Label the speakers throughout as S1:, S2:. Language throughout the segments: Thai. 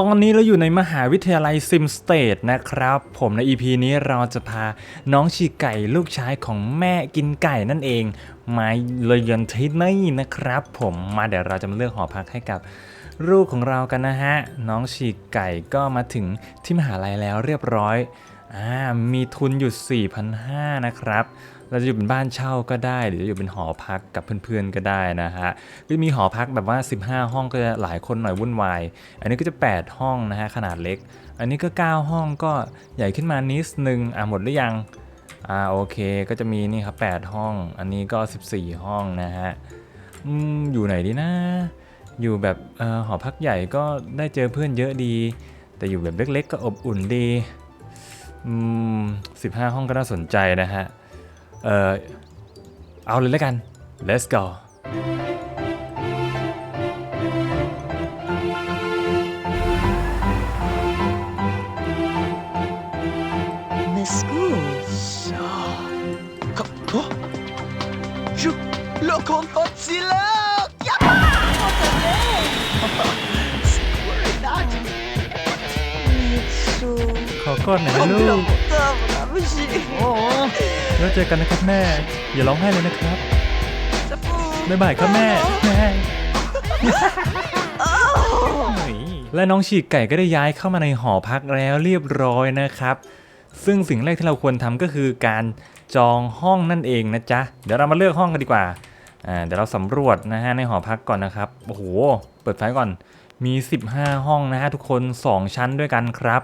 S1: ตอนนี้เราอยู่ในมหาวิทยาลัยซิมสเตทนะครับ ผมใน EP นี้เราจะพาน้องชีไก่ลูกชายของแม่กินไก่นั่นเอง มาเรียนที่นี่นะครับ ผมมาเดี๋ยวเราจะมาเลือกหอพักให้กับลูกของเรากันนะฮะ น้องชีไก่ก็มาถึงที่มหาลัยแล้วเรียบร้อยอ่ามีทุนอยู่ 4,500นะครับ เราจะอยู่เป็นบ้านเช่าก็ได้ หรือจะอยู่เป็นหอพักกับเพื่อนๆก็ได้นะฮะก็จะมีหอพักแบบว่า 15 ห้องก็จะหลายคนหน่อยวุ่นวายอันนี้ก็จะ 8 ห้องนะฮะขนาดเล็ก อันนี้ก็ 9 ห้องก็ใหญ่ขึ้นมานิดนึงอะหมดหรือยังอ่าโอเคก็จะมีนี่ครับ8ห้อง อันนี้ก็ 14 ห้องนะฮะอืมอยู่ไหนดีนะอยู่แบบออหอพักใหญ่ก็ได้เจอเพื่อนเยอะดี แต่อยู่แบบเล็กๆก็อบอุ่นดีอืม15ห้องก็น่าสนใจนะฮะ เออเอาเลยแล้วกัน let's go ขอก้อนหน่อยนะลูก Dobra, musi. แล้วเจอกันนะครับแม่ อย่าร้องไห้เลยนะครับบ๊ายบายครับแม่แม่และน้องฉีกไก่ก็ได้ย้ายเข้ามาในหอพักแล้วเรียบร้อยนะครับ ซึ่งสิ่งแรกที่เราควรทำก็คือการจองห้องนั่นเองนะจ๊ะ เดี๋ยวเรามาเลือกห้องกันดีกว่า อ่า เดี๋ยวเราสำรวจนะฮะในหอพักก่อนนะครับ โอ้โห เปิดไฟก่อน มี 15 ห้องนะฮะทุกคน 2 ชั้นด้วยกันครับ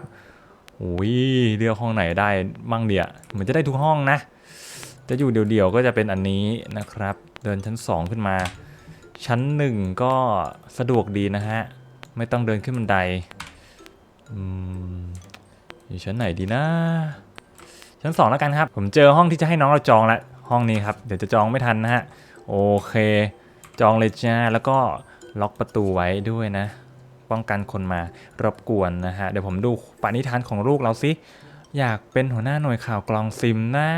S1: โอ้ยเลือกห้องไหนได้มั่งเดียเหมือนจะได้ทุกห้องนะ จะอยู่เดี่ยวๆก็จะเป็นอันนี้นะครับ เดินชั้น 2 ขึ้นมา ชั้น 1 ก็สะดวกดีนะฮะ ไม่ต้องเดินขึ้นบันไดอืมอยู่ชั้นไหนดีนะ ชั้น 2 แล้วกันครับ ผมเจอห้องที่จะให้น้องเราจองล้วห้องนี้ครับ เดี๋ยวจะจองไม่ทันนะฮะ โอเค จองเลยจ้า แล้วก็ล็อกประตูไว้ด้วยนะ ป้องกันคนมารบกวนนะฮะ เดี๋ยวผมดูปณิธานของลูกเราสิ อยากเป็นหัวหน้าหน่วยข่าวกรองซิมหน้า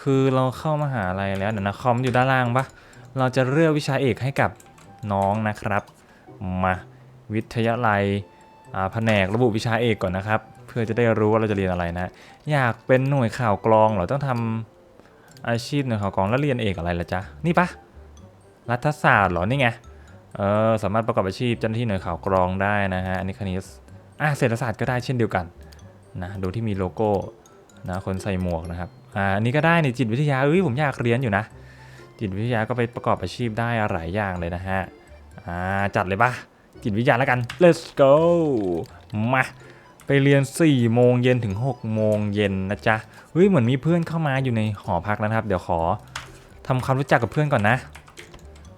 S1: คือเราเข้ามาหาอะไรแล้วเดี๋ยวนะคอมอยู่ด้านล่างปะเราจะเลือกวิชาเอกให้กับน้องนะครับ มาวิทยาลัยแผนกระบุวิชาเอกก่อนนะครับ เพื่อจะได้รู้ว่าเราจะเรียนอะไรนะ อยากเป็นหน่วยข่าวกรองเหรอต้องทำอาชีพหน่วยข่าวกรองแล้วเรียนเอกอะไรล่ะจ๊ะนี่ปะรัฐศาสตร์เหรอนี่ไงเออสามารถประกอบอาชีพเจ้าหน้าที่หน่วยข่าวกรองได้นะฮะอันนี้คณิตอะเศรษฐศาสตร์ก็ได้เช่นเดียวกันนะดูที่มีโลโก้นะคนใส่หมวกนะครับอ่าอันนี้ก็ได้ในจิตวิทยาเอ้ยผมอยากเรียนอยู่นะ จิตวิทยาก็ไปประกอบอาชีพได้หลายอย่างเลยนะฮะอ่าจัดเลยปะจิตวิทยาแล้วกัน let's go มาไปเรียน 4 โมงเย็นถึง 6 โมงเย็นนะจ๊ะเฮ้ยเหมือนมีเพื่อนเข้ามาอยู่ในหอพักแล้วนะครับ เดี๋ยวขอทำความรู้จักกับเพื่อนก่อนนะ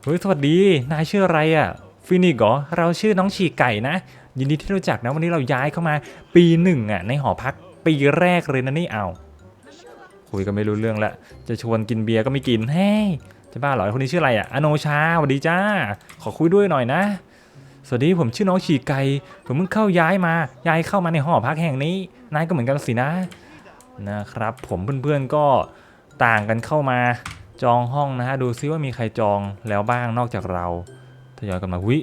S1: เฮ้ยสวัสดี นายชื่ออะไรอะ่ะฟินิกเหรอเราชื่อน้องฉีกไก่นะ ยินดีที่รู้จักนะวันนี้เราย้ายเข้ามาปีหนึ่งอะในหอพักปีแรกเลยนะนี่เอา คุยกันไม่รู้เรื่องละจะชวนกินเบียร์ก็ไม่กินเฮ้ยจะบ้าเหรอคนนี้ชื่ออะไรอะอโนชาสวัสดีจ้า ขอคุยด้วยหน่อยนะ สวัสดีผมชื่อน้องฉีไก่ผมเพิ่งเข้าย้ายมาย้ายเข้ามาในหอพักแห่งนี้นายก็เหมือนกันสินะนะครับ ผมเพื่อนๆก็ต่างกันเข้ามาจองห้องนะฮะดูซิว่ามีใครจองแล้วบ้างนอกจากเราทยอยกันมาวิ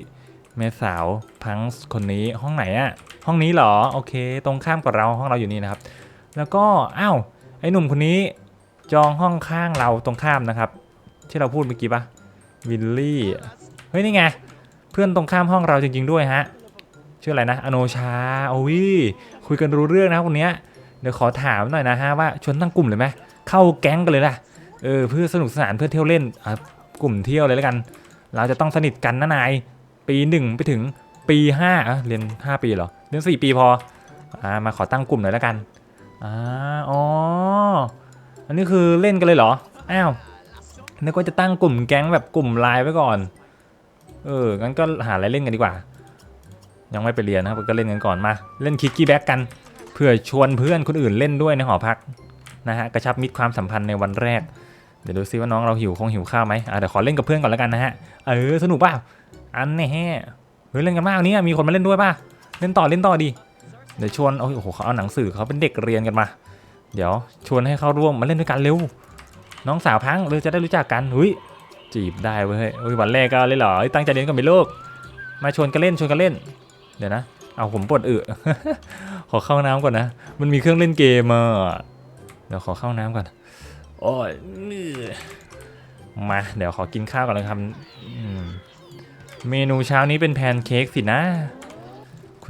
S1: แม่สาวพังส์คนนี้ห้องไหนอะห้องนี้เหรอโอเค ตรงข้ามกับเราห้องเราอยู่นี่นะครับ แล้วก็อ้าว ไอ้หนุ่มคนนี้จองห้องข้างเราตรงข้ามนะครับ ที่เราพูดเมื่อกี้ปะวิลลี่เฮ้ยนี่ไงเพื่อนตรงข้ามห้องเราจริง ๆ ด้วยฮะชื่ออะไรนะอโนชาโอ้ยคุยกันรู้เรื่องนะคนเนี้ยเดี๋ยวขอถามหน่อยนะฮะว่าชวนตั้งกลุ่มเลยไหมเข้าแก๊งกันเลยล่ะเออเพื่อสนุกสนานเพื่อเที่ยวเล่นอะกลุ่มเที่ยวเลยแล้วกัน เราจะต้องสนิทกันนะนายปีหนึ่งไปถึงปีห้าอะเรียนห้าปีเหรอเรียนสี่ปีพออ่ามาขอตั้งกลุ่มหน่อยแล้วกัน อ่าอ๋อ อันนี้คือเล่นกันเลยเหรอ อ้าวนึกว่าจะตั้งกลุ่มแก๊งแบบกลุ่มไลน์ไว้ก่อน เออ งั้นก็หาอะไรเล่นกันดีกว่า ยังไม่ไปเรียนนะครับ ก็เล่นกันก่อนมา เล่นคิกกี้แบ็กกัน เพื่อชวนเพื่อนคนอื่นเล่นด้วยในหอพักนะฮะ กระชับมิตรความสัมพันธ์ในวันแรก เดี๋ยวดูซิว่าน้องเราหิวคงหิวข้าวไหมอะเดี๋ยวขอเล่นกับเพื่อนก่อนแล้วกันนะฮะ เออ สนุกเปล่าอันแน่เฮ้ยเล่นกันมากนี้มีคนมาเล่นด้วยป่ะ เล่นต่อเล่นต่อดี เดี๋ยวชวนโอ้โหเขาเอาหนังสือเขาเป็นเด็กเรียนกันมา เดี๋ยวชวนให้เขาร่วมมาเล่นด้วยกันเร็ว น้องสาวพังเลยจะได้รู้จักกันหุยจีบได้เว้ยเฮ้ยวันแรกก็เลยเหรอตั้งใจเรียนกันไปลูกมาชวนกันเล่นชวนกันเล่น เดี๋ยวนะ เอาผมปวดอึขอเข้าน้ำก่อนนะ มันมีเครื่องเล่นเกมอะเดี๋ยวขอเข้าน้ำก่อนโอ้ยนี่มา เดี๋ยวขอกินข้าวก่อนเลยครับเมนูเช้านี้เป็นแพนเค้กสินะ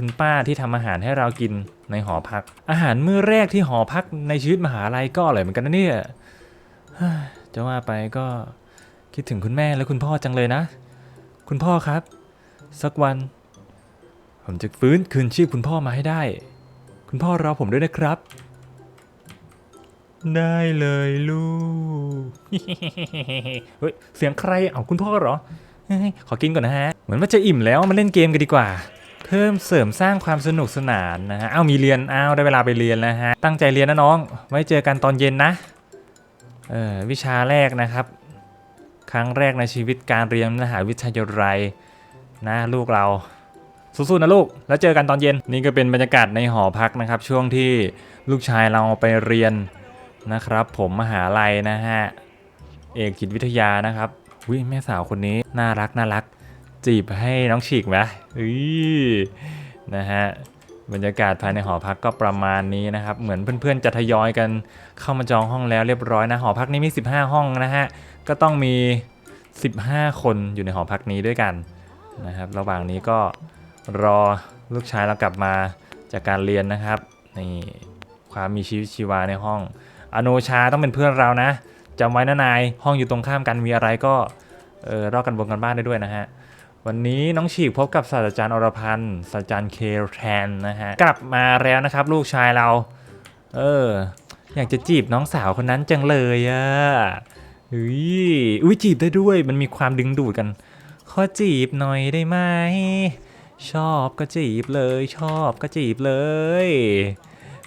S1: คุณป้าที่ทำอาหารให้เรากินในหอพัก อาหารมื้อแรกที่หอพักในชีวิตมหาลัยก็อร่อยเหมือนกันนะเนี่ยจะว่าไปก็คิดถึงคุณแม่และคุณพ่อจังเลยนะ คุณพ่อครับ สักวัน ผมจะฟื้นคืนชีพคุณพ่อมาให้ได้ คุณพ่อรอผมด้วยนะครับ ได้เลยลูกเฮ้ยเสียงใครเอาคุณพ่อเหรอขอกินก่อนนะฮะ เหมือนว่าจะอิ่มแล้วมาเล่นเกมกันดีกว่า เพิ่มเสริมสร้างความสนุกสนานนะฮะเอามีเรียนเอาได้เวลาไปเรียนแล้วฮะ ตั้งใจเรียนนะน้อง ไว้เจอกันตอนเย็นนะ เออวิชาแรกนะครับ ครั้งแรกในชีวิตการเรียนมหาวิทยาลัยนะลูกเรา สู้ๆนะลูก แล้วเจอกันตอนเย็น นี่ก็เป็นบรรยากาศในหอพักนะครับ ช่วงที่ลูกชายเราไปเรียนนะครับ ผมมหาลัยนะฮะ เอกจิตวิทยานะครับวิแม่สาวคนนี้น่ารักน่ารัก จีบให้น้องฉีกไหมอุ้ยนะฮะบรรยากาศภายในหอพักก็ประมาณนี้นะครับ เหมือนเพื่อนๆจะทยอยกันเข้ามาจองห้องแล้วเรียบร้อยนะหอพักนี้มี 15 ห้องนะฮะก็ต้องมี 15 คนอยู่ในหอพักนี้ด้วยกันนะครับระหว่างนี้ก็รอลูกชายเรากลับมาจากการเรียนนะครับนี่ความมีชีวิตชีวาในห้อง อโนชาต้องเป็นเพื่อนเรานะจำไว้นะนายห้องอยู่ตรงข้ามกันมีอะไรก็เออรอกันบนกันบ้านได้ด้วยนะฮะ วันนี้น้องฉีกพบกับศาสตราจารย์อรพันธ์ศาสตราจารย์เคแทนนะฮะ กลับมาแล้วนะครับ ลูกชายเรา เออ อยากจะจีบน้องสาวคนนั้นจังเลยอะอุ้ยอุ้ยจีบได้ด้วย มันมีความดึงดูดกัน ขอจีบหน่อยได้ไหม ชอบก็จีบเลย ชอบก็จีบเลย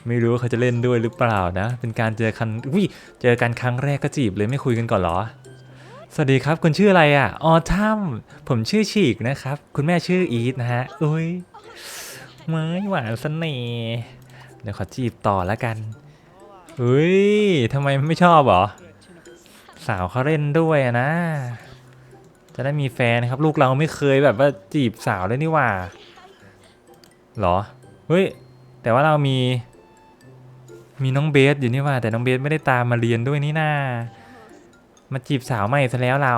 S1: ไม่รู้ว่าเขาจะเล่นด้วยหรือเปล่านะ เป็นการเจอกันอุ้ยเจอกันครั้งแรกก็จีบเลยไม่คุยกันก่อนเหรอ สวัสดีครับ คุณชื่ออะไรอะออทัมผมชื่อฉีกนะครับ คุณแม่ชื่ออีทนะฮะอุ้ยไม้หวานเสน่ห์เดี๋ยวขอจีบต่อแล้วกันอุ้ยทำไมไม่ชอบหรอ สาวเขาเล่นด้วยนะ จะได้มีแฟนครับ ลูกเราไม่เคยแบบว่าจีบสาวเลยนี่ว่าหรอเฮ้ยแต่ว่าเรามี มีน้องเบสอยู่นี่ว่า แต่น้องเบสไม่ได้ตามมาเรียนด้วยนี่นา มาจีบสาวใหม่ซะแล้วเรา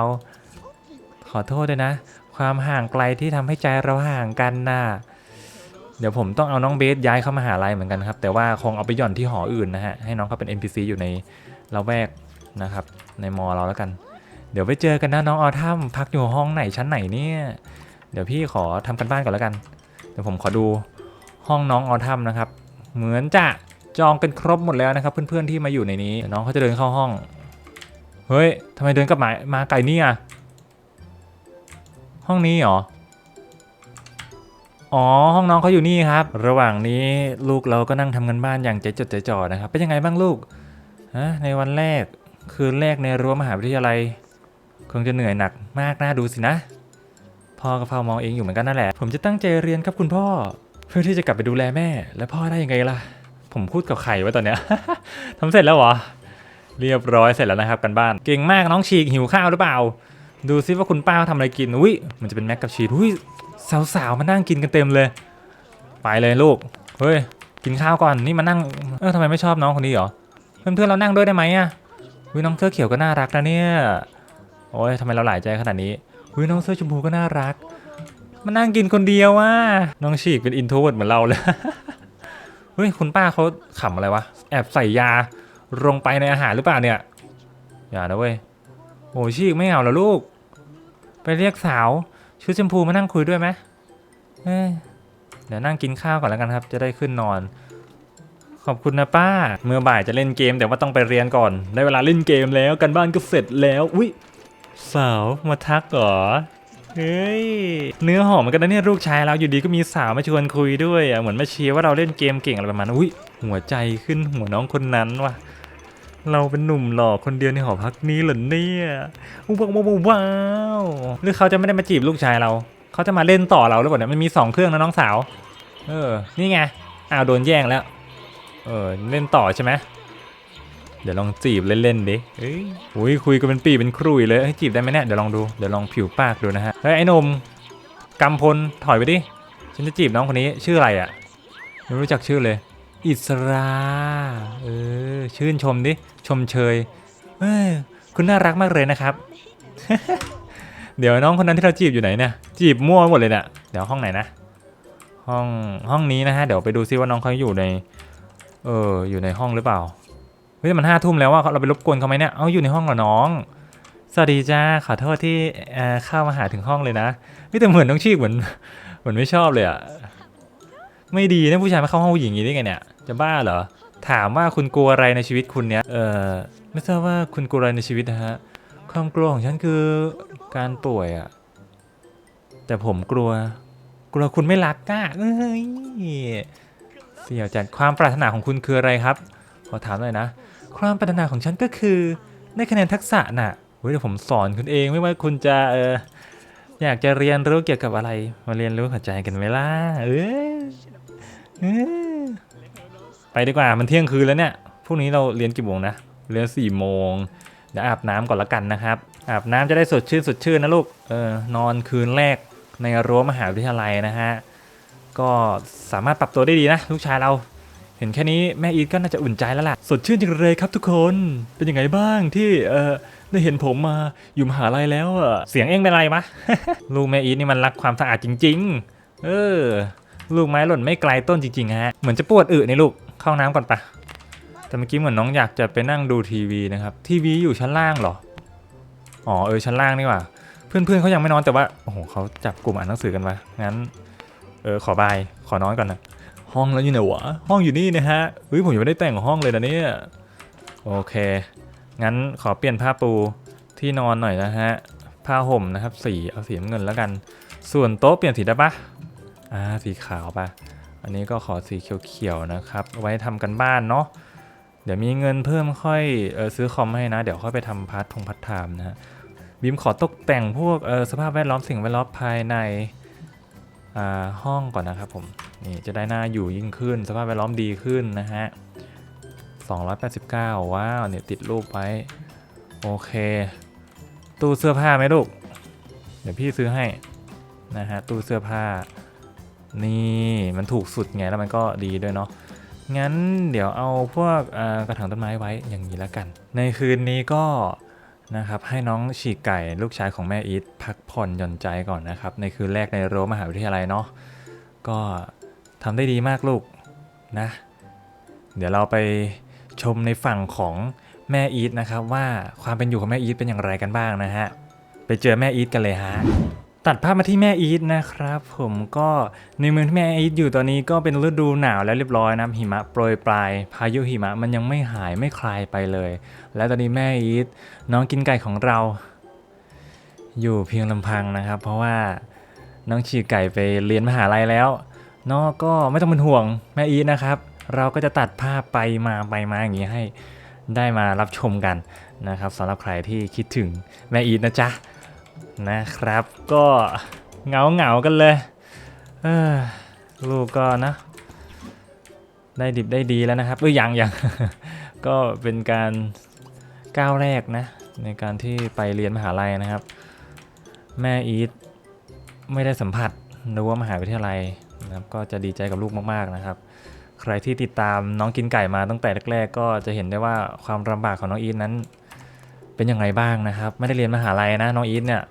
S1: ขอโทษด้วยนะ ความห่างไกลที่ทำให้ใจเราห่างกันน่ะเดี๋ยวผมต้องเอาน้องเบสย้ายเข้ามาหาลัยเหมือนกันครับ แต่ว่าคงเอาไปหย่อนที่หออื่นนะฮะให้น้องเขาเป็น NPC อยู่ในละแวกนะครับ ในมอเราแล้วกัน เดี๋ยวไปเจอกันนะน้องออทัมพักอยู่ห้องไหนชั้นไหนเนี่ยเดี๋ยวพี่ขอทำกันบ้านก่อนแล้วกันเดี๋ยวผมขอดูห้องน้องออทัมนะครับ เหมือนจะจองกันครบหมดแล้วนะครับ เพื่อนๆที่มาอยู่ในนี้น้องเขาจะเดินเข้าห้อง เฮ้ยทำไมเดินกลับมามาไกลนี่อะห้องนี้เหรอ อ๋อ ห้องน้องเขาอยู่นี่ครับ ระหว่างนี้ลูกเราก็นั่งทำกันบ้านอย่างใจจดใจจ่อนะครับ เป็นยังไงบ้างลูกฮะในวันแรกคืนแรกในรั้วมหาวิทยาลัย คงจะเหนื่อยหนักมากน่าดูสินะ พ่อก็เฝ้ามองเองอยู่เหมือนกันนั่นแหละ ผมจะตั้งใจเรียนครับคุณพ่อ เพื่อที่จะกลับไปดูแลแม่ และพ่อได้ยังไงล่ะ ผมพูดกับใครวะตอนเนี้ยทำเสร็จแล้วเหรอ เรียบร้อยเสร็จแล้วนะครับกันบ้าน เก่งมากน้องฉีกหิวข้าวหรือเปล่า ดูซิว่าคุณป้าทำอะไรกินอุ้ยมันจะเป็นแม็กกับชีสอุ้ยสาวๆมานั่งกินกันเต็มเลย ไปเลยลูกเฮ้ยกินข้าวก่อนนี่มานั่งเออทำไมไม่ชอบน้องคนนี้เหรอเพื่อนๆเรานั่งด้วยได้ไหมอะอุ้ยน้องเสื้อเขียวก็น่ารักนะเนี่ยโอ้ยทำไมเราหลายใจขนาดนี้อุ้ยน้องเสื้อชมพูก็น่ารักมานั่งกินคนเดียวว่ะน้องฉีกเป็นอินโทรเวิร์ดเหมือนเราเลยเฮ้ยคุณป้าเขาขำอะไรวะแอบใส่ยา ลงไปในอาหารหรือเปล่าเนี่ย อย่านะเว้ยโอ้ชีกไม่เอาแล้วลูก ไปเรียกสาว ชุดชมพูมานั่งคุยด้วยไหมเอ้ยเดี๋ยวนั่งกินข้าวก่อนแล้วกันครับ จะได้ขึ้นนอน ขอบคุณนะป้า เมื่อบ่ายจะเล่นเกมแต่ว่าต้องไปเรียนก่อน ได้เวลาเล่นเกมแล้วกันบ้านก็เสร็จแล้ว อุ้ยสาวมาทักเหรอ เฮ้ย เนื้อหอมมือนกันนะเนี่ยลูกชายเราอยู่ดีก็มีสาวมาชวนคุยด้วยอะเหมือนมาเชียร์ว่าเราเล่นเกมเก่งอะไรประมาณนั้นอุ้ยหัวใจขึ้นหัวน้องคนนั้นว่ะ เราเป็นหนุ่มหล่อคนเดียวในหอพักนี้เหรอเนี่ยว้าวว้าวว้าวหรือเขาจะไม่ได้มาจีบลูกชายเรา เขาจะมาเล่นต่อเราหรือเปล่าเนี่ยมันมีสองเครื่องนะน้องสาว เออ นี่ไง อ้าวโดนแย่งแล้ว เออเล่นต่อใช่ไหมเดี๋ยวลองจีบเล่นๆดิเอ้ยอุ้ยคุยกันเป็นปีเป็นครุยเลยเฮ้จีบได้ไหมเนี่ย เดี๋ยวลองดู เดี๋ยวลองผิวปากดูนะฮะ เฮ้ยไอ้นมกำพลถอยไปดิ ฉันจะจีบน้องคนนี้ชื่ออะไรอะ่ะไม่รู้จักชื่อเลย อิสราเออชื่นชมดิ ชมเชยเอ้ยคุณน่ารักมากเลยนะครับ เดี๋ยวน้องคนนั้นที่เราจีบอยู่ไหนเนี่ยจีบมั่วหมดเลยเนี่ยเดี๋ยวห้องไหนนะ ห้องห้องนี้นะฮะเดี๋ยวไปดูซิว่าน้องเขาอยู่ใน เอออยู่ในห้องหรือเปล่าเฮ้ยมันห้าทุ่มแล้วว่าเราไปรบกวนเขาไหมเนี่ยเอาอยู่ในห้องเหรอน้องสวัสดีจ้าขอโทษที่เข้ามาหาถึงห้องเลยนะไม่แต่เหมือนน้องชีกเหมือนเหมือนไม่ชอบเลยอะ ไม่ดีนะผู้ชายมาเข้าห้องผู้หญิงอย่างนี้ได้ไงเนี่ย จะบ้าเหรอ ถามว่าคุณกลัวอะไรในชีวิตคุณเนี้ยเออไม่ทราบว่าคุณกลัวอะไรในชีวิตนะฮะ ความกลัวของฉันคือการป่วยอะแต่ผมกลัว กลัวคุณไม่รักก้าเอ้ยเสี่ยวจัดความปรารถนาของคุณคืออะไรครับ ขอถามหน่อยนะ ความปรารถนาของฉันก็คือได้คะแนนทักษะน่ะเฮ้ยเดี๋ยวผมสอนคุณเองไม่ว่าคุณจะเอออยากจะเรียนรู้เกี่ยวกับอะไร มาเรียนรู้หัวใจกันไหมล่ะเออเออ ไปดีกว่ามันเที่ยงคืนแล้วเนี่ยพรุ่งนี้เราเรียนกี่โมงนะเรียนสี่โมงเดี๋ยวอาบน้ำก่อนละกันนะครับ อาบน้ำจะได้สดชื่นสดชื่นนะลูกเออนอนคืนแรกในรั้วมหาวิทยาลัยนะฮะก็สามารถปรับตัวได้ดีนะ ลูกชายเรา เห็นแค่นี้แม่อีทก็น่าจะอุ่นใจแล้วล่ะ สดชื่นจังเลยครับทุกคนเป็นยังไงบ้างที่เออได้เห็นผมมาอยู่มหาลัยแล้วอะเสียงเองเป็นไรมะลูกแม่อีทนี่มันรักความสะอาดจริง ๆ เออ ลูกไม้หล่นไม่ไกลต้นจริงๆฮะ เหมือนจะปวดอึนี่ลูก เข้าน้ำก่อนปะแต่เมื่อกี้เหมือนน้องอยากจะไปนั่งดูทีวีนะครับ ทีวีอยู่ชั้นล่างเหรอ อ๋อเออชั้นล่างนี่ว่า เพื่อนๆเขายังไม่นอนแต่ว่า โอ้โหเขาจับกลุ่มอ่านหนังสือกันวะ งั้น เออขอบาย ขอนอนก่อนนะ ห้องแล้วอยู่ไหนวะ ห้องอยู่นี่นะฮะเฮ้ยผมยังไม่ได้แต่งห้องเลยนะเนี่ย โอเค งั้นขอเปลี่ยนผ้าปูที่นอนหน่อยนะฮะ ผ้าห่มนะครับ สีเอาสีเงินแล้วกัน ส่วนโต๊ะเปลี่ยนสีได้ปะ อ่าสีขาวปะอันนี้ก็ขอสีเขียวๆนะครับ ไว้ทำกันบ้านเนาะเดี๋ยวมีเงินเพิ่มค่อยเออซื้อคอมให้นะ เดี๋ยวค่อยไปทำพาร์ททงพาร์ทไทม์นะฮะบิมขอตกแต่งพวกเออสภาพแวดล้อมสิ่งแวดล้อมภายในอ่าห้องก่อนนะครับผมนี่จะได้น่าอยู่ยิ่งขึ้น สภาพแวดล้อมดีขึ้นนะฮะ 289 ว้าวเนี่ยติดรูปไว้ โอเค ตู้เสื้อผ้าไหมลูก เดี๋ยวพี่ซื้อให้นะฮะตู้เสื้อผ้า นี่มันถูกสุดไงแล้วมันก็ดีด้วยเนาะงั้นเดี๋ยวเอาพวกกระถางต้นไม้ไว้อย่างนี้แล้วกัน ในคืนนี้ก็นะครับให้น้องฉีกไก่ลูกชายของแม่อีทพักผ่อนหย่อนใจก่อนนะครับ ในคืนแรกในรั้วมหาวิทยาลัยเนาะก็ทำได้ดีมากลูกนะ เดี๋ยวเราไปชมในฝั่งของแม่อีทนะครับว่าความเป็นอยู่ของแม่อีทเป็นอย่างไรกันบ้างนะฮะไปเจอแม่อีทกันเลยฮะ ตัดภาพมาที่แม่อีทนะครับ ผมก็ในเมืองที่แม่อีทอยู่ตอนนี้ก็เป็นฤดูหนาวแล้วเรียบร้อยนะหิมะโปรยปลาย พายุหิมะมันยังไม่หายไม่คลายไปเลย และตอนนี้แม่อีทน้องกินไก่ของเรา อยู่เพียงลำพังนะครับ เพราะว่าน้องฉีกไก่ไปเรียนมหาลัยแล้วเนาะก็ไม่ต้องเป็นห่วงแม่อีทนะครับ เราก็จะตัดภาพไปมาไปมาอย่างนี้ให้ได้มารับชมกันนะครับสำหรับใครที่คิดถึงแม่อีทนะจ๊ะ นะครับ ก็เหงาเหงาๆกันเลยเลูกก็นะ ได้ดิบได้ดีแล้วนะครับเออยังยังก็เป็นการก้าวแรกนะ ในการที่ไปเรียนมหาลัยนะครับ แม่อีทไม่ได้สัมผัสรั้ว่ามหาวิทยาลัยนะครับก็จะดีใจกับลูกมากๆนะครับ ใครที่ติดตามน้องกินไก่มาตั้งแต่แรก ๆ ก็จะเห็นได้ว่าความลำบากของน้องอีทนั้น เป็นยังไงบ้างนะครับ ไม่ได้เรียนมหาลัยนะน้องอีทเนี่ย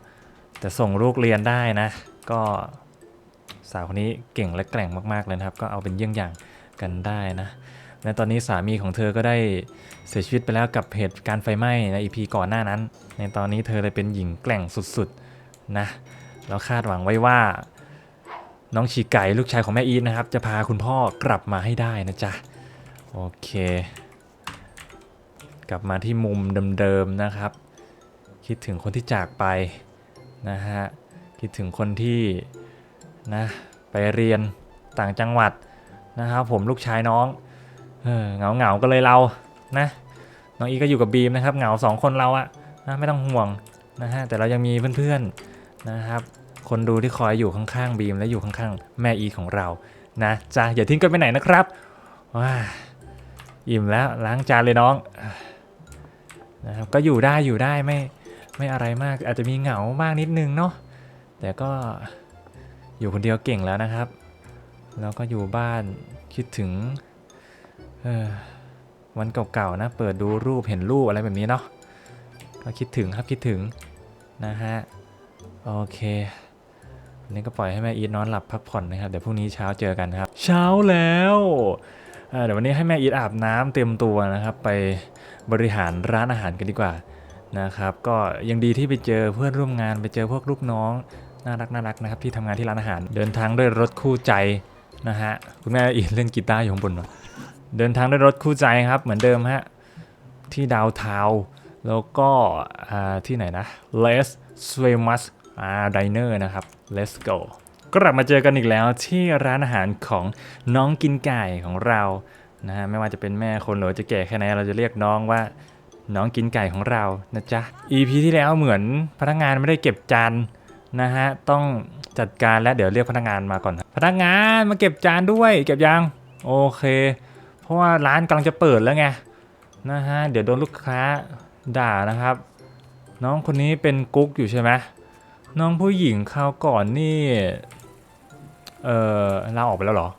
S1: แต่ส่งลูกเรียนได้นะ ก็สาวคนนี้เก่งและแกร่งมากๆเลยนะครับ ก็เอาเป็นเยี่ยงอย่างกันได้นะและตอนนี้สามีของเธอก็ได้เสียชีวิตไปแล้วกับเหตุการณ์ไฟไหม้ในอีพีก่อนหน้านั้น ในตอนนี้เธอเลยเป็นหญิงแกร่งสุดๆนะแล้วคาดหวังไว้ว่า น้องฉีไก่ลูกชายของแม่อีทนะครับ จะพาคุณพ่อกลับมาให้ได้นะจ๊ะโอเค กลับมาที่มุมเดิมๆนะครับ คิดถึงคนที่จากไปนะฮะคิดถึงคนที่นะไปเรียนต่างจังหวัดนะครับผมลูกชายน้องเออเหงาเหงาๆกันเลยเรานะน้องอีก็อยู่กับบีมนะครับเหงาสองคนเราอะนะไม่ต้องห่วงนะฮะแต่เรายังมีเพื่อนๆนะครับ คนดูที่คอยอยู่ข้างๆบีมและอยู่ข้างๆแม่อีของเรานะจ้าอย่าทิ้งกันไปไหนนะครับว้าอิ่มแล้วล้างจานเลยน้อง นะครับก็อยู่ได้อยู่ได้ไม่ไม่อะไรมากอาจจะมีเหงามากนิดนึงเนาะแต่ก็อยู่คนเดียวเก่งแล้วนะครับ แล้วก็อยู่บ้านคิดถึงวันเก่าๆนะ เปิดดูรูปเห็นรูปอะไรแบบนี้เนาะก็คิดถึงครับคิดถึงนะฮะโอเควันนี้ก็ปล่อยให้แม่อีทนอนหลับพักผ่อนนะครับเดี๋ยวพรุ่งนี้เช้าเจอกันครับ เช้าแล้วเดี๋ยววันนี้ให้แม่อีทอาบน้ำเต็มตัวนะครับ ไป บริหารร้านอาหารกันดีกว่านะครับก็ยังดีที่ไปเจอเพื่อนร่วมงานไปเจอพวกลูกน้องน่ารักน่ารักนะครับที่ทำงานที่ร้านอาหาร เดินทางด้วยรถคู่ใจนะฮะคุณแม่อีเล่นกีตาร์อยู่ข้างบนวะเดินทางด้วยรถคู่ใจครับเหมือนเดิมฮะที่ดาวเทาแล้วก็ที่ไหนนะ Les s w e m u s อ่าดิเนอร์นะครับ Let's go กลับมาเจอกันอีกแล้วที่ร้านอาหารของน้องกินไก่ของเรา นะฮะไม่ว่าจะเป็นแม่คนหรือจะแก่แค่ไหนเราจะเรียกน้องว่าน้องกินไก่ของเรานะจ๊ะ EP ที่แล้วเหมือนพนักงานไม่ได้เก็บจานนะฮะต้องจัดการแล้วเดี๋ยวเรียกพนักงานมาก่อน พนักงานมาเก็บจานด้วย เก็บยังโอเค เพราะว่าร้านกำลังจะเปิดแล้วไงนะฮะเดี๋ยวโดนลูกค้าด่านะครับ น้องคนนี้เป็นกุ๊กอยู่ใช่ไหมน้องผู้หญิงคราวก่อนนี่เออลาออกไปแล้วเหรอ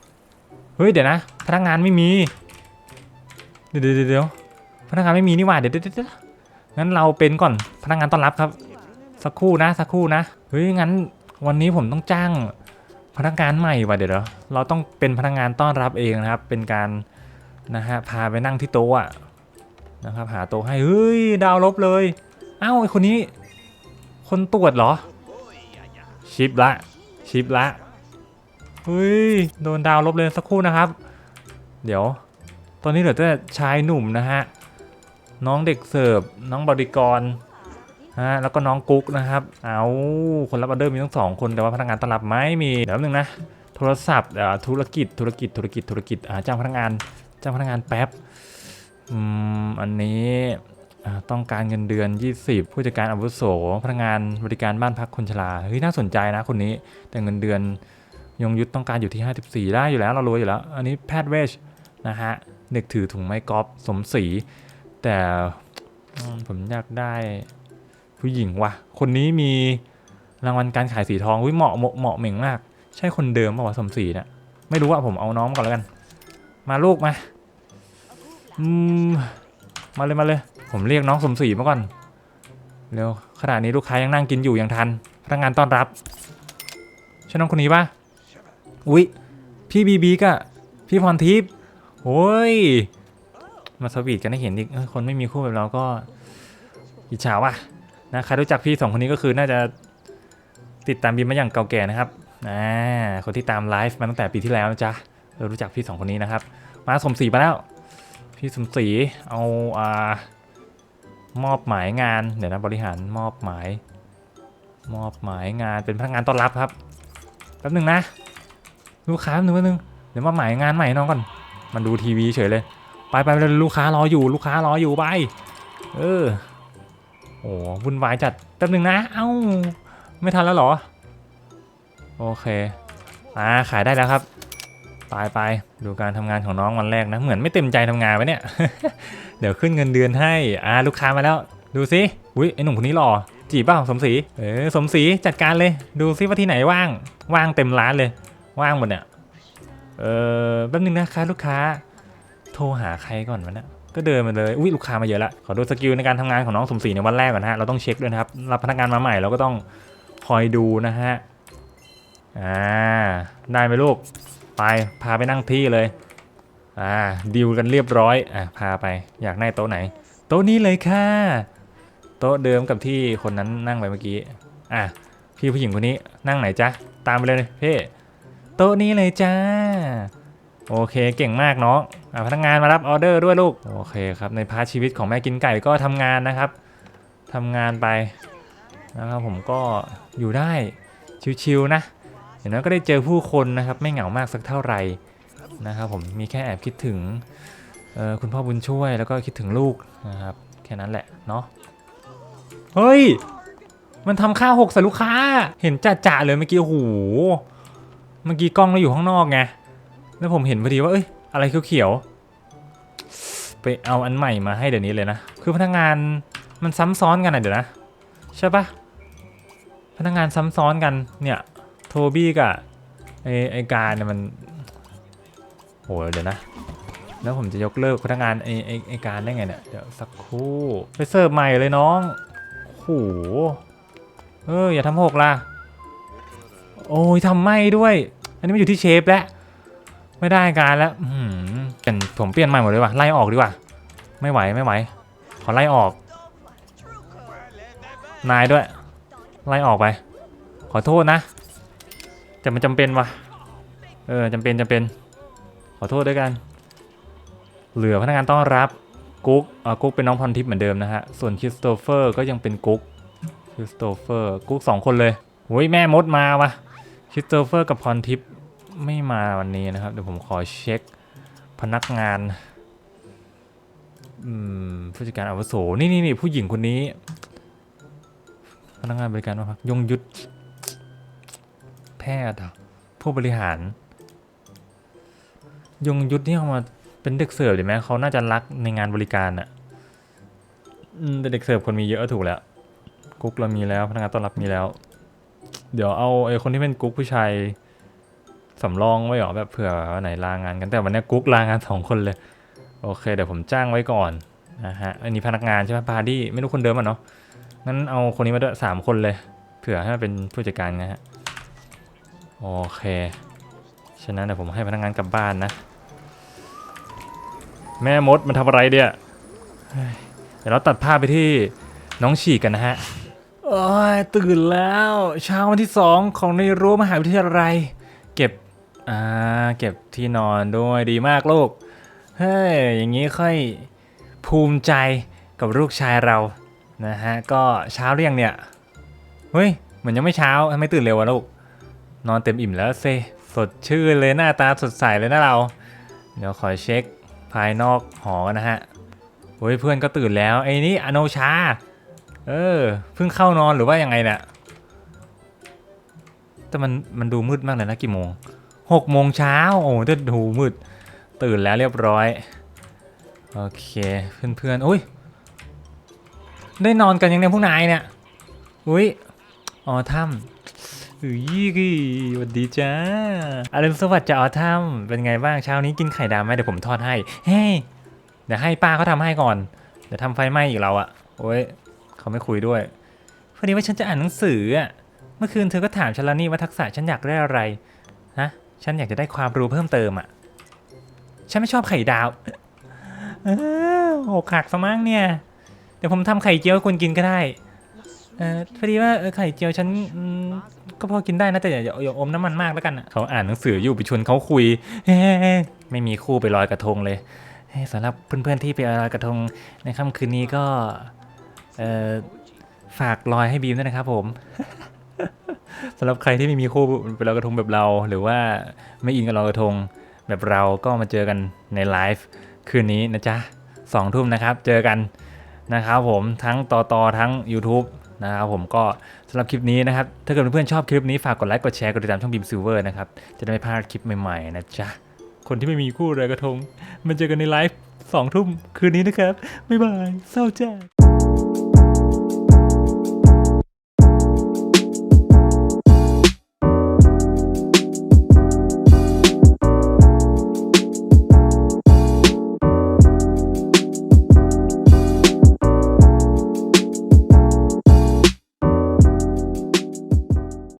S1: เฮ้ยเดี๋ยวนะ พนักงานไม่มี เดี๋ยวเดี๋ยวพนักงานไม่มีนี่หว่าเดี๋ยวเดี๋ยวเดี๋ยวงั้นเราเป็นก่อนพนักงานต้อนรับครับ สักครู่นะสักครู่นะเฮ้ยงั้นวันนี้ผมต้องจ้างพนักงานใหม่ว่ะเดี๋ยวเราต้องเป็นพนักงานต้อนรับเองนะครับ เป็นการนะฮะพาไปนั่งที่โต๊ะอะนะครับหาโต๊ะให้เฮ้ยดาวลบเลยเอ้าไอคนนี้ คนตรวจเหรอ ชิปละ ชิปละ เฮ้ย โดนดาวลบเลยสักครู่นะครับ เดี๋ยว ตอนนี้เหลือแต่ชายหนุ่มนะฮะ น้องเด็กเสิร์ฟ น้องบริกรฮะ แล้วก็น้องกุ๊กนะครับ เอาคนรับออเดอร์มีทั้งสองคน แต่ว่าพนักงานต้อนรับไม่มี เดี๋ยวนึงนะ โทรศัพท์ธุรกิจ ธุรกิจ ธุรกิจ ธุรกิจอ่าจ้างพนักงาน จ้างพนักงานแป๊บ อืม อันนี้อ่าต้องการเงินเดือน 20 ผู้จัดการอาวุโส พนักงานบริการบ้านพักคนชรา เฮ้ย น่าสนใจนะคนนี้ แต่เงินเดือน ยงยุทธต้องการอยู่ที่ 54 ได้อยู่แล้วเรารู้อยู่แล้ว อันนี้แพทย์เวชนะฮะเด็กถือถุงไม้กอล์ฟสมศรีแต่ผมอยากได้ผู้หญิงวะคนนี้มีรางวัลการขายสีทองวิเหมาะเหมาะเหมาะเหม่งมาก ใช่คนเดิมป่าวะสมศรีเนี่ยไม่รู้อะผมเอาน้องก่อนแล้วกัน มาลูกมาอืมมาเลยมาเลย ผมเรียกน้องสมศรีมาก่อนเร็วขณะนี้ลูกค้ายังนั่งกินอยู่ยังทันพนักงานต้อนรับใช่น้องคนนี้ปะ อุ๊ย พี่บีบีกอะพี่พรทิพย์โอ้ย มาสวีทกันให้เห็นอีกเออคนไม่มีคู่แบบเราก็อิจฉาว่ะนะใครรู้จักพี่สองคนนี้ก็คือน่าจะติดตามบีมมาอย่างเก่าแก่นะครับอ่าคนที่ตามไลฟ์มาตั้งแต่ปีที่แล้วนะจ๊ะเรารู้จักพี่สองคนนี้นะครับ มาสมศรีมาแล้ว พี่สมศรีเอาอ่ามอบหมายงานเดี๋ยวนะบริหารมอบหมาย มอบหมายงานเป็นพนักงานต้อนรับครับแป๊บหนึงนะ ลูกค้าแป๊บนึงนึงเดี๋ยวมอบหมายงานใหม่น้องก่อน มันดูทีวีเฉยเลย ไปไปเลยลูกค้ารออยู่ลูกค้ารออยู่ไปเออโอ้วุ่นวายจัดแป๊บนึงนะ เอ้า ไม่ทันแล้วเหรอ โอเคอ่าขายได้แล้วครับไปไปดูการทำงานของน้องวันแรกนะ เหมือนไม่เต็มใจทำงานไวเนี่ย เดี๋ยวขึ้นเงินเดือนให้อ่าลูกค้ามาแล้ว ดูสิอุ้ยไอหนุ่มคนนี้หล่อจีบเปล่าสมศรีเออสมศรีจัดการเลย ดูซิว่าที่ไหนว่าง ว่างเต็มร้านเลย ว่างหมดเนี่ย เออแป๊บนึงนะคะลูกค้า โทรหาใครก่อนวะเนี่ยก็เดินมาเลย อุ้ยลูกค้ามาเยอะละ ขอดูสกิลในการทำงานของน้องสมศรีในวันแรกก่อนนะฮะ เราต้องเช็คด้วยนะครับ รับพนักงานมาใหม่เราก็ต้องคอยดูนะฮะ อ่า ได้ไหมลูก ไป พาไปนั่งที่เลย อ่า ดิวกันเรียบร้อย อะ พาไป อยากได้โต๊ะไหน โต๊ะนี้เลยค่ะ โต๊ะเดิมกับที่คนนั้นนั่งไปเมื่อกี้ อะ พี่ผู้หญิงคนนี้นั่งไหนจ๊ะ ตามไปเลยเพ่ โต๊ะนี้เลยจ้า โอเคเก่งมากเน้องอะพนักงานมารับออเดอร์ด้วยลูก โอเคครับในพาร์ทชีวิตของแม่กินไก่ก็ทำงานนะครับทำงานไปนะครับผมก็อยู่ได้ชิวๆนะอย่างน้อยก็ได้เจอผู้คนนะครับไม่เหงามากสักเท่าไหร่นะครับผมมีแค่แอบคิดถึงคุณพ่อบุญช่วยแล้วก็คิดถึงลูกนะครับแค่นั้นแหละเนาะเฮ้ย มันทำข้าวหกใส่ลูกค้า เห็นจ่าๆเลยเมื่อกี้โอ้โห เมื่อกี้กล้องเราอยู่ข้างนอกไง แล้วผมเห็นพอดีว่า เอ้ย อะไรเขียวๆ ไปเอาอันใหม่มาให้เดี๋ยวนี้เลยนะ คือพนักงานมันซ้ำซ้อนกันอะเดี๋ยวนะ ใช่ปะพนักงานซ้ำซ้อนกัน เนี่ย โทบี้กับไอไอการเนี่ยมันโหเดี๋ยวนะ แล้วผมจะยกเลิกพนักงานไอไอไอการได้ไงเนี่ย เดี๋ยวสักครู่ ไปเสิร์ฟใหม่เลยน้องโหเอออย่าทำหกล่ะ โอ้ยทำไม่ด้วย อันนี้มันอยู่ที่เชฟแล้ว ไม่ได้การแล้วอื้อหือเป็นผมเปลี่ยนใหม่หมดเลยว่ะไล่ออกดีกว่า ไม่ไหวไม่ไหว ขอไล่ออก นายด้วย ไล่ออกไป ขอโทษนะ แต่มันจำเป็นว่ะ เออจำเป็นจำเป็น ขอโทษด้วยกัน เหลือพนักงานต้อนรับกุ๊กอ่ากุ๊กเป็นน้องพรทิพย์เหมือนเดิมนะฮะ ส่วนคริสโตเฟอร์ก็ยังเป็นกุ๊กคริสโตเฟอร์กุ๊กสองคนเลยโอ้ยแม่มดมาวะ ริสโตเฟอร์กับพรทิพย์ไม่มาวันนี้นะครับ เดี๋ยวผมขอเช็คพนักงานผู้จัดการอาวุโสนี่นี่นี่ผู้หญิงคนนี้ พนักงานบริการมาพักยงยุทธแพทย์ผู้บริหาร ยงยุทธนี่เขามาเป็นเด็กเสิร์ฟดีไหมเขาน่าจะรักในงานบริการอะแต่เด็กเสิร์ฟคนมีเยอะถูกแล้วกุ๊กเรามีแล้วพนักงานต้อนรับมีแล้ว เดี๋ยวเอาไอ้คนที่เป็นกุ๊กผู้ชายสำรองไว้เหรอแบบเผื่อวันไหนลางานกันแต่วันนี้กุ๊กลางานสองคนเลย โอเค เดี๋ยวผมจ้างไว้ก่อนนะฮะอันนี้พนักงานใช่ไหมพาดี้ไม่รู้คนเดิมอะเนาะงั้นเอาคนนี้มาด้วยสามคนเลย เผื่อให้มันเป็นผู้จัดการนะฮะโอเคฉะนั้นเดี๋ยวผมให้พนักงานกลับบ้านนะ แม่มดมันทำอะไรเดี่ยเดี๋ยวเราตัดภาพไปที่น้องฉีกกันนะฮะ โอ้ยตื่นแล้ว เช้าวันที่สองของในรั้วมหาวิทยาลัย เก็บ อ่า เก็บที่นอนด้วยดีมากลูก เฮ้ย อย่างนี้ค่อยภูมิใจกับลูกชายเรา นะฮะ ก็เช้าหรือยังเนี่ย เฮ้ย เหมือนยังไม่เช้าทำไมตื่นเร็ววะลูก นอนเต็มอิ่มแล้วเซสดชื่นเลยหน้าตาสดใสเลยนะเรา เดี๋ยวขอเช็คภายนอกหอกันนะฮะเฮ้ยเพื่อนก็ตื่นแล้วไอ้นี่อโนชา เออเพิ่งเข้านอนหรือว่ายังไงเนี่ยแต่มันมันดูมืดมากเลยนะกี่โมงหกโมงเช้าโอ้จะดูมืด ตื่นแล้วเรียบร้อย โอเคเพื่อนๆอุ้ยได้นอนกันยังเนี่ยพวกนายเนี่ยอุ้ยอ๋อถ้ำอุ้ยสวัสดีจ้าอารุณสวัสดิ์จ้าอ๋อถ้ำเป็นไงบ้างเช้านี้กินไข่ดาวไหมเดี๋ยวผมทอดให้เฮ้ยเดี๋ยวให้ป้าเขาทำให้ก่อนเดี๋ยวทำไฟไหม้อีกเราอะโอ้ย เขาไม่คุยด้วยพอดีว่าฉันจะอ่านหนังสืออะเมื่อคืนเธอก็ถามฉันแล้วนี่ว่าทักษะฉันอยากได้อะไรฮะฉันอยากจะได้ความรู้เพิ่มเติมอะฉันไม่ชอบไข่ดาวเออหกหักสมั้งเนี่ยเดี๋ยวผมทำไข่เจียวให้คุณกินก็ได้เออพอดีว่าไข่เจียวฉันก็พอกินได้นะแต่อย่าอย่าอมน้ำมันมากแล้วกันอะเขาอ่านหนังสืออยู่ไปชวนเขาคุยไม่มีคู่ไปลอยกระทงเลยสำหรับเพื่อนๆที่ไปลอยกระทงในค่ำคืนนี้ก็ เออฝากลอยให้บีมด้วยนะครับผมสำหรับใครที่ไม่มีคู่ไปลอยกระทงแบบเรา หรือว่าไม่อินกับลอยกระทงแบบเราก็มาเจอกันในไลฟ์คืนนี้นะจ๊ะสองทุ่มนะครับ เจอกันนะครับผมทั้งต่อต่อทั้ง YouTube นะครับผมก็สำหรับคลิปนี้นะครับ ถ้าเกิดเพื่อนๆชอบคลิปนี้ฝากกดไลค์กดแชร์กดติดตามช่องบีมซิลเวอร์นะครับ จะได้ไม่พลาดคลิปใหม่ๆนะจ๊ะ คนที่ไม่มีคู่เลยกระทงมาเจอกันในไลฟ์สองทุ่มคืนนี้นะครับ บ๊ายบายเศร้าจ้า